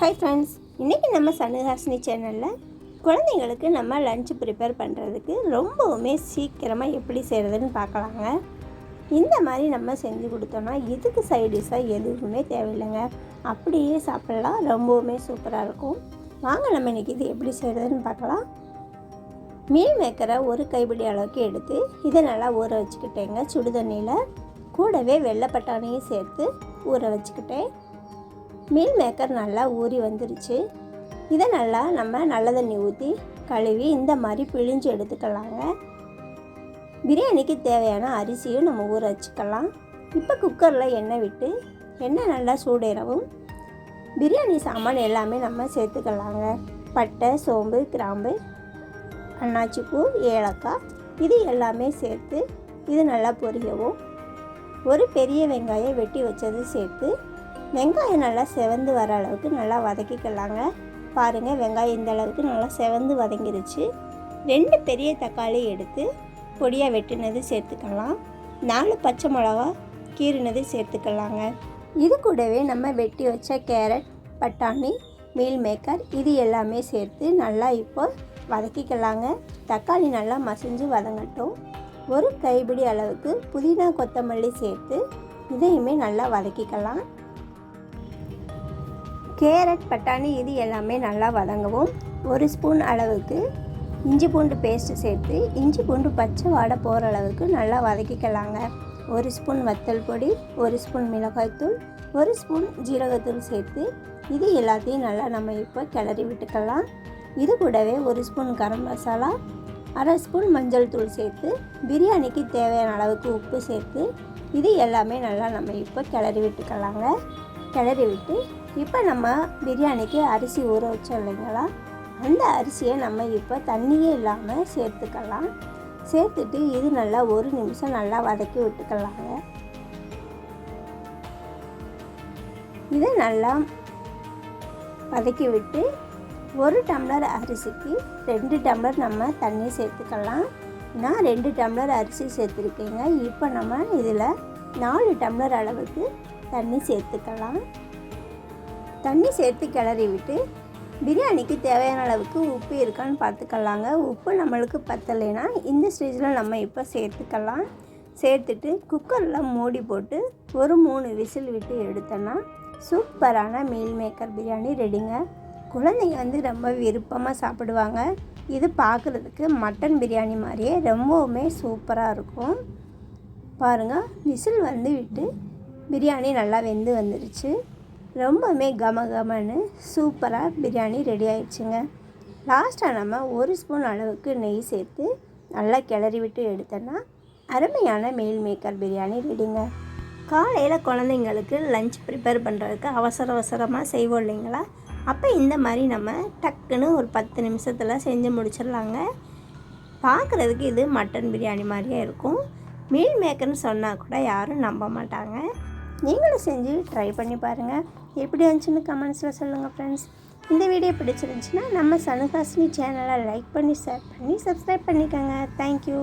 Hi friends இன்றைக்கி நம்ம சனுஹாசினி சேனலில் குழந்தைங்களுக்கு நம்ம லன்ச் ப்ரிப்பேர் பண்ணுறதுக்கு ரொம்பவுமே சீக்கிரமாக எப்படி செய்கிறதுன்னு பார்க்கலாங்க. இந்த மாதிரி நம்ம செஞ்சு கொடுத்தோன்னா இதுக்கு சைடிஷாக எதுவுமே தேவையில்லைங்க. அப்படியே சாப்பிட்லாம் ரொம்பவுமே சூப்பராக இருக்கும். வாங்க நம்ம இன்றைக்கி இது எப்படி செய்கிறதுன்னு பார்க்கலாம். மீல் மேக்கரை ஒரு கைப்பிடி அளவுக்கு எடுத்து இதை நல்லா ஊற வச்சுக்கிட்டேங்க. சுடு தண்ணியில் கூடவே வெள்ளை பட்டாணியும் சேர்த்து ஊற வச்சுக்கிட்டேன். மீல் மேக்கர் நல்லா ஊறி வந்துருச்சு. இதை நல்லா நம்ம நல்ல தண்ணி ஊற்றி கழுவி இந்த மாதிரி பிழிஞ்சு எடுத்துக்கலாங்க. பிரியாணிக்கு தேவையான அரிசியும் நம்ம ஊற வச்சுக்கலாம். இப்போ குக்கரில் எண்ணெய் விட்டு எண்ணெய் நல்லா சூடேறவும் பிரியாணி சாமான் எல்லாமே நம்ம சேர்த்துக்கலாங்க. பட்டை சோம்பு கிராம்பு அன்னாச்சி பூ ஏலக்காய் இது எல்லாமே சேர்த்து இது நல்லா பொரியவும். ஒரு பெரிய வெங்காயம் வெட்டி வச்சது சேர்த்து வெங்காயம் நல்லா செவந்து வர அளவுக்கு நல்லா வதக்கிக்கலாங்க. பாருங்கள் வெங்காயம் இந்த அளவுக்கு நல்லா செவந்து வதங்கிருச்சு. ரெண்டு பெரிய தக்காளி எடுத்து பொடியாக வெட்டினது சேர்த்துக்கலாம். நாலு பச்சை மிளகா கீறினது சேர்த்துக்கலாங்க. இது கூடவே நம்ம வெட்டி வச்ச கேரட் பட்டாணி மீல் மேக்கர் இது எல்லாமே சேர்த்து நல்லா இப்போ வதக்கிக்கலாங்க. தக்காளி நல்லா மசிஞ்சு வதங்கட்டும். ஒரு கைப்பிடி அளவுக்கு புதினா கொத்தமல்லி சேர்த்து இதையுமே நல்லா வதக்கிக்கலாம். கேரட் பட்டாணி இது எல்லாமே நல்லா வதங்கவும் ஒரு ஸ்பூன் அளவுக்கு இஞ்சி பூண்டு பேஸ்ட்டு சேர்த்து இஞ்சி பூண்டு பச்சை வாடை போகிற அளவுக்கு நல்லா வதக்கிக்கலாங்க. ஒரு ஸ்பூன் வத்தல் பொடி ஒரு ஸ்பூன் மிளகாய்த்தூள் ஒரு ஸ்பூன் ஜீரகத்தூள் சேர்த்து இது எல்லாத்தையும் நல்லா நம்ம இப்போ கிளறி விட்டுக்கலாம். இது கூடவே ஒரு ஸ்பூன் கரம் மசாலா அரை ஸ்பூன் மஞ்சள் தூள் சேர்த்து பிரியாணிக்கு தேவையான அளவுக்கு உப்பு சேர்த்து இது எல்லாமே நல்லா நம்ம இப்போ கிளறி விட்டுக்கலாங்க. கிளறி விட்டு இப்போ நம்ம பிரியாணிக்கு அரிசி ஊற வச்சோம் இல்லைங்களா? அந்த அரிசியை நம்ம இப்போ தண்ணியே இல்லாமல் சேர்த்துக்கலாம். சேர்த்துட்டு இது நல்லா ஒரு நிமிஷம் நல்லா வதக்கி விட்டுக்கலாங்க. இதை நல்லா வதக்கி விட்டு ஒரு டம்ளர் அரிசிக்கு ரெண்டு டம்ளர் நம்ம தண்ணி சேர்த்துக்கலாம். நான் ரெண்டு டம்ளர் அரிசி சேர்த்துருக்கேங்க. இப்போ நம்ம இதில் நாலு டம்ளர் அளவுக்கு தண்ணி சேர்த்துக்கலாம். தண்ணி சேர்த்து கிளறி விட்டு பிரியாணிக்கு தேவையான அளவுக்கு உப்பு இருக்கான்னு பார்த்துக்கலாங்க. உப்பு நம்மளுக்கு பத்தலைன்னா இந்த ஸ்டேஜில் நம்ம இப்போ சேர்த்துக்கலாம். சேர்த்துட்டு குக்கரில் மூடி போட்டு ஒரு மூணு விசில் விட்டு எடுத்தோன்னா சூப்பரான மீல் மேக்கர் பிரியாணி ரெடிங்க. குழந்தைங்க வந்து ரொம்ப விருப்பமாக சாப்பிடுவாங்க. இது பார்க்குறதுக்கு மட்டன் பிரியாணி மாதிரியே ரொம்பவுமே சூப்பராக இருக்கும். பாருங்கள் விசில் வந்து விட்டு பிரியாணி நல்லா வெந்து வந்துடுச்சு ரொம்பவுமே கம கமன்னு சூப்பராக பிரியாணி ரெடி ஆயிடுச்சுங்க. லாஸ்ட்டாக நம்ம ஒரு ஸ்பூன் அளவுக்கு நெய் சேர்த்து நல்லா கிளறி விட்டு எடுத்தோன்னா அருமையான மீல் மேக்கர் பிரியாணி ரெடிங்க காலையில் குழந்தைங்களுக்கு லஞ்ச் ப்ரிப்பேர் பண்ணுறதுக்கு அவசர அவசரமாக செய்வோம் இல்லைங்களா? அப்போ இந்த மாதிரி நம்ம டக்குன்னு ஒரு பத்து நிமிஷத்தில் செஞ்சு முடிச்சிடலாங்க. பார்க்குறதுக்கு இது மட்டன் பிரியாணி மாதிரியே இருக்கும். மீல் மேக்கர்னு சொன்னால் கூட யாரும் நம்ப மாட்டாங்க. நீங்களும் செஞ்சு ட்ரை பண்ணி பாருங்கள் எப்படி இருந்துச்சுன்னு கமெண்ட்ஸில் சொல்லுங்கள் ஃப்ரெண்ட்ஸ் இந்த வீடியோ பிடிச்சிருந்துச்சுன்னா நம்ம சனுகாசினி சேனலை லைக் பண்ணி ஷேர் பண்ணி சப்ஸ்கிரைப் பண்ணிக்கோங்க. தேங்க்யூ